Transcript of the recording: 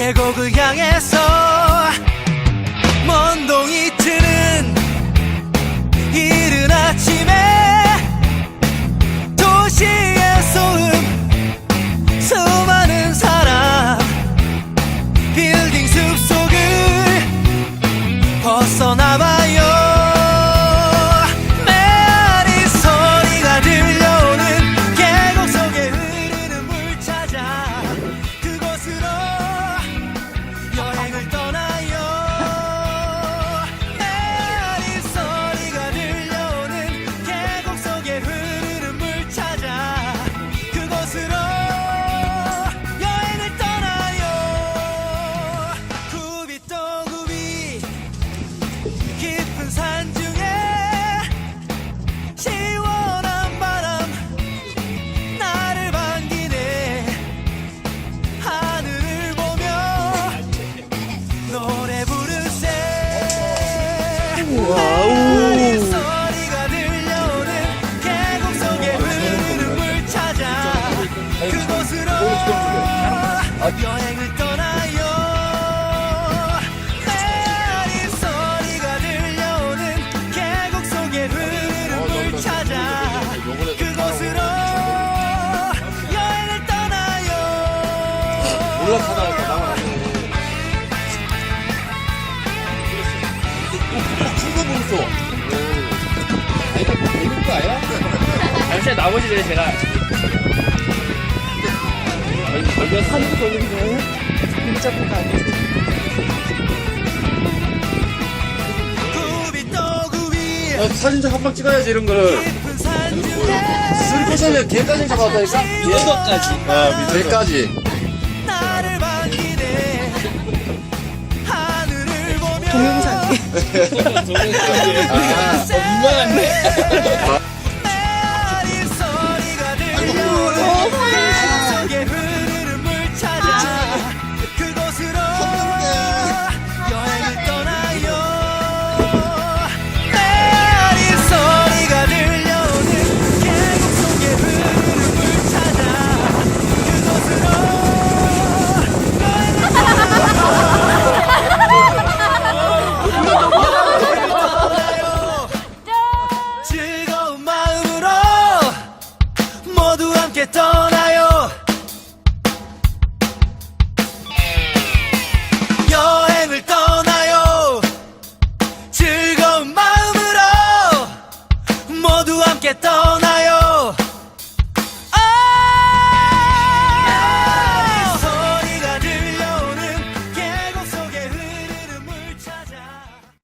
계곡을 향해서 와우. 여행을 떠나요 메아리 소리가 들려오는 계곡 속에 흐르는 물 찾아 그곳으로 여행을 떠나요 올라타다 할까 나와 보였어. 아니, 이거 보는 거 아니야? 잠시 나머지 를 제가 걸려서 하는 구비 또 구비 야, 사진 좀 한 방 찍어야지, 이런 거를. 슬퍼서는 개까지 잡았다니까? 이거까지 아, 민망한데 아, 함께 떠나요. 여행을 떠나요. 즐거운 마음으로 모두 함께 떠나요.